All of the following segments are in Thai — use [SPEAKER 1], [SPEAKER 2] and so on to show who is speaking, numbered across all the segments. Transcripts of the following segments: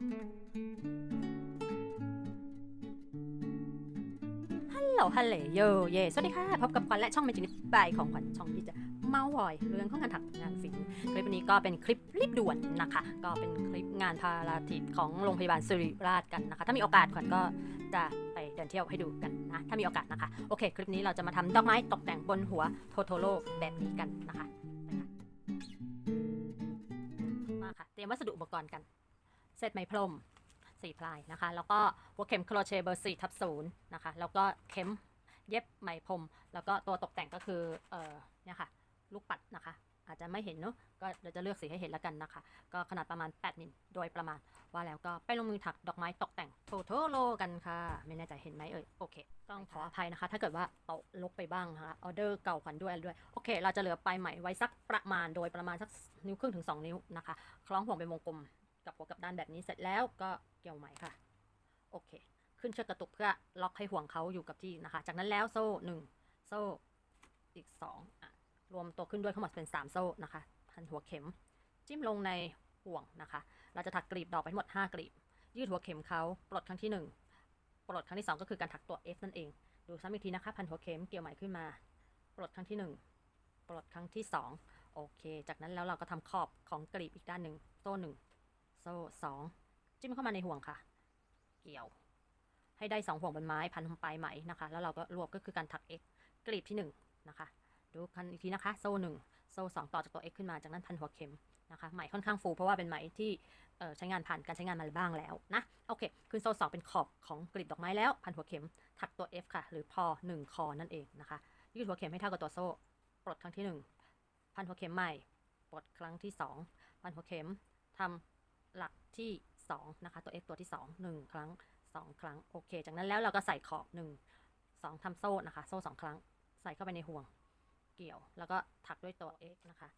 [SPEAKER 1] ฮัลโหลฮัลโหลโยเยสวัสดีค่ะ พบกับขวัญและช่องเมจินิบายของขวัญช่องที่จะเมาส์วอย เรื่องของงานถักงานฝีมือคลิปนี้ก็เป็นคลิปรีบด่วนนะคะ ก็เป็นคลิปงานพาราทิตของโรงพยาบาลสิริราชกันนะคะ ถ้ามีโอกาสขวัญก็จะไปเดินเที่ยวให้ดูกันนะถ้ามีโอกาสนะคะ โอเค คลิปนี้เราจะมาทำดอกไม้ตกแต่งบนหัวโทโทโร่แบบนี้กันนะคะมาค่ะเตรียมวัสดุอุปกรณ์กัน เซตไหมพรมสี่พลายนะคะ แล้วก็หัวเข็มโครเชต์เบอร์สี่ทับศูนย์นะคะ แล้วก็เข็มเย็บไหมพรม แล้วก็ตัวตกแต่งก็คือเออเนี่ยค่ะ ลูกปัดนะคะ อาจจะไม่เห็นเนอะก็เดี๋ยวจะเลือกสีให้เห็นแล้วกันนะคะ ก็ขนาดประมาณ 8มิลโดยประมาณ ว่าแล้วก็ไปลงมือถักดอกไม้ตกแต่งโทโทโลกันค่ะ ไม่แน่ใจเห็นไหมเอ่ยโอเค ต้องขออภัยนะคะ ถ้าเกิดว่าต๊ะลกไปบ้างนะคะออเดอร์เก่าขวัญด้วยอะไรด้วยโอเค เราจะเหลือปลายไหมไว้สักประมาณโดยประมาณสักนิ้วครึ่งถึง 2 นิ้วนะคะ คล้องห่วงเป็นวงกลม กับหัวกับด้านแบบนี้เสร็จแล้วก็เกี่ยวไหมค่ะ โอเค ขึ้นเชือกกระตุกเพื่อล็อกให้ห่วงเขาอยู่กับที่นะคะ จากนั้นแล้วโซ่หนึ่งโซ่อีกสองอะรวมตัวขึ้นด้วยทั้งหมดเป็นสามโซ่นะคะพันหัวเข็ม จิ้มลงในห่วงนะคะ เราจะถักกลีบดอกไปทั้งหมด5กลีบ ยืดหัวเข็มเขาปลดครั้งที่1ปลดครั้งที่2ก็คือการถักตัว F นั่นเอง ดูซ้ำอีกทีนะคะ พันหัวเข็มเกี่ยวไหมขึ้นมา ปลดครั้งที่1ปลดครั้งที่2โอเค จากนั้นแล้วเราก็ทำขอบของกลีบอีกด้านหนึ่งโซ่หนึ่ง โซ่สองจิ้มเข้ามาในห่วงค่ะ เกี่ยว ให้ได้สองห่วงบนไม้พันปลายไหมนะคะ แล้วเราก็รวบก็คือการถัก x กลีบที่หนึ่งนะคะ ดูกันอีกทีนะคะ โซ่หนึ่งโซ่สองต่อจากตัว x ขึ้นมาจากนั้นพันหัวเข็มนะคะไหมค่อนข้างฟูเพราะว่าเป็นไหมที่ใช้งานผ่านการใช้งานมาบ้างแล้วนะโอเคขึ้นโซ่สองเป็นขอบของกลีบดอกไม้แล้ว พันหัวเข็มถักตัว f ค่ะ หรือพอหนึ่งคอนั่นเองนะคะยืดหัวเข็มให้เท่ากับตัวโซ่ปลดครั้งที่หนึ่งพันหัวเข็มใหม่ปลดครั้งที่สองพันหัวเข็มทำ หลักที่สองนะคะ ตัว f ตัวที่สองหนึ่งครั้งสองครั้ง โอเค จากนั้นแล้วเราก็ใส่ขอบหนึ่งสองทำโซ่นะคะ โซ่สองครั้ง ใส่เข้าไปในห่วงเกี่ยว แล้วก็ถักด้วยตัว x นะคะ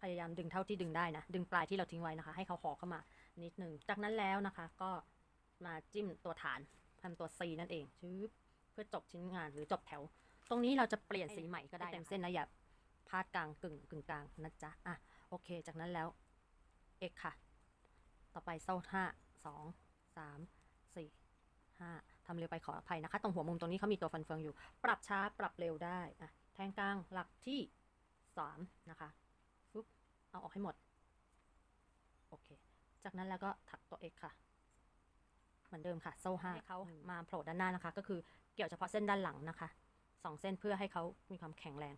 [SPEAKER 1] พยายามดึงเท่าที่ดึงได้นะ ดึงปลายที่เราทิ้งไว้นะคะ ให้เขาห่อเข้ามานิดหนึ่งจากนั้นแล้วนะคะก็มาจิ้มตัวฐานทำตัว C นั่นเองชืบเพื่อจบชิ้นงานหรือจบแถว ตรงนี้เราจะเปลี่ยนสีใหม่ก็ได้เต็มเส้นนะอย่าพลาดกลางกึ่งกึ่งกลางนะจ๊ะอะ โอเค จากนั้นแล้ว x ค่ะ ต่อไปโซ่ห้าสองสามสี่ห้าทำเร็วไปขออภัยนะคะ ตรงหัวมุมตรงนี้เขามีตัวฟันเฟืองอยู่ ปรับช้าปรับเร็วได้อะแทงกลางหลักที่สามนะคะปุ๊บเอาออกให้หมด โอเค จากนั้นแล้วก็ถักตัว x ค่ะเหมือนเดิมค่ะ โซ่ห้าเขามาโผล่ด้านหน้านะคะ ก็คือเกี่ยวเฉพาะเส้นด้านหลังนะคะสองเส้นเพื่อให้เขามีความแข็งแรง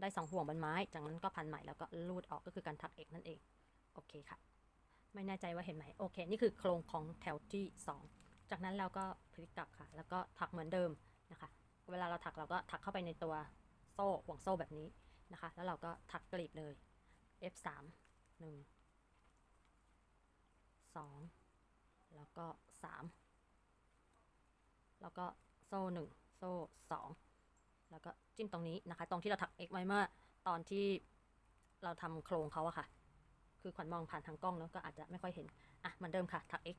[SPEAKER 1] ได้สองห่วงบนไม้ จากนั้นก็พันใหม่แล้วก็ลูดออกก็คือการถัก x นั่นเอง โอเคค่ะ ไม่แน่ใจว่าเห็นไหม โอเค นี่คือโครงของแถวที่ 2 จากนั้นเราก็พลิกกลับค่ะ แล้วก็ถักเหมือนเดิมนะคะ เวลาเราถักเราก็ถักเข้าไปในตัวโซ่ห่วงโซ่แบบนี้นะคะ แล้วเราก็ถักกลีบเลย F3 1 2 แล้วก็ 3 แล้วก็โซ่ 1 โซ่ 2 แล้วก็จิ้มตรงนี้นะคะ ตรงที่เราถัก X ไว้เมื่อตอนที่เราทำโครงเขาอะค่ะ คือขวัญมองผ่านทางกล้องเนอะก็อาจจะไม่ค่อยเห็น อะเหมือนเดิมค่ะ ถัก x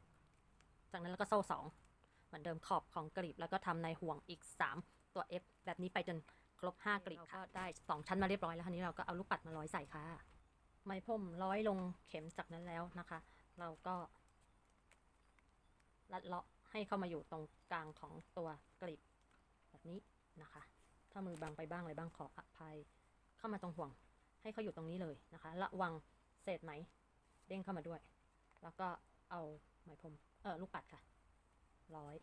[SPEAKER 1] จากนั้นแล้วก็โซ่สองเหมือนเดิมขอบของกลีบ แล้วก็ทำในห่วงอีก 3 ตัว f แบบนี้ไปจนครบ 5 กลีบค่ะก็ได้ 2 ชั้นมาเรียบร้อยแล้วทีนี้เราก็เอาลูกปัดมาร้อยใส่ค่ะ ไม้พรมร้อยลงเข็มจากนั้นแล้วนะคะ เราก็ลัดเลาะให้เข้ามาอยู่ตรงกลางของตัวกลีบแบบนี้นะคะ ถ้ามือบางไปบ้างอะไรบ้างขออภัยเข้ามาตรงห่วง ให้เขาอยู่ตรงนี้เลยนะคะ ระวังเศษไหมเด้งเข้ามาด้วย แล้วก็เอาไหมพรมเออลูกปัดค่ะร้อย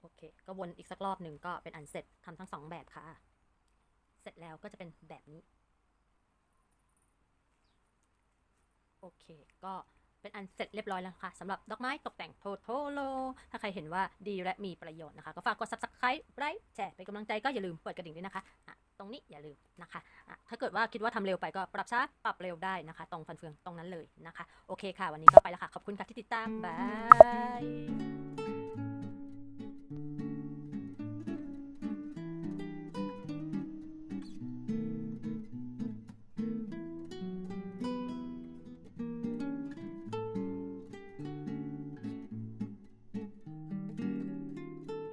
[SPEAKER 1] โอเค ก็วนอีกสักรอบหนึ่งก็เป็นอันเสร็จทำทั้งสองแบบค่ะ เสร็จแล้วก็จะเป็นแบบนี้ โอเค ก็ เป็นอันเสร็จเรียบร้อยแล้วค่ะสำหรับดอกไม้ตกแต่งโทโทโล ถ้าใครเห็นว่าดีและมีประโยชน์นะคะ ก็ฝากกด subscribe ไลค์แชร์เป็นกำลังใจก็อย่าลืมเปิดกระดิ่งด้วยนะคะอะตรงนี้อย่าลืมนะคะอะถ้าเกิดว่าคิดว่าทำเร็วไปก็ปรับช้าปรับเร็วได้นะคะ ตรงฟันเฟืองตรงนั้นเลยนะคะ โอเคค่ะ วันนี้ก็ไปแล้วค่ะ ขอบคุณค่ะที่ติดตาม บาย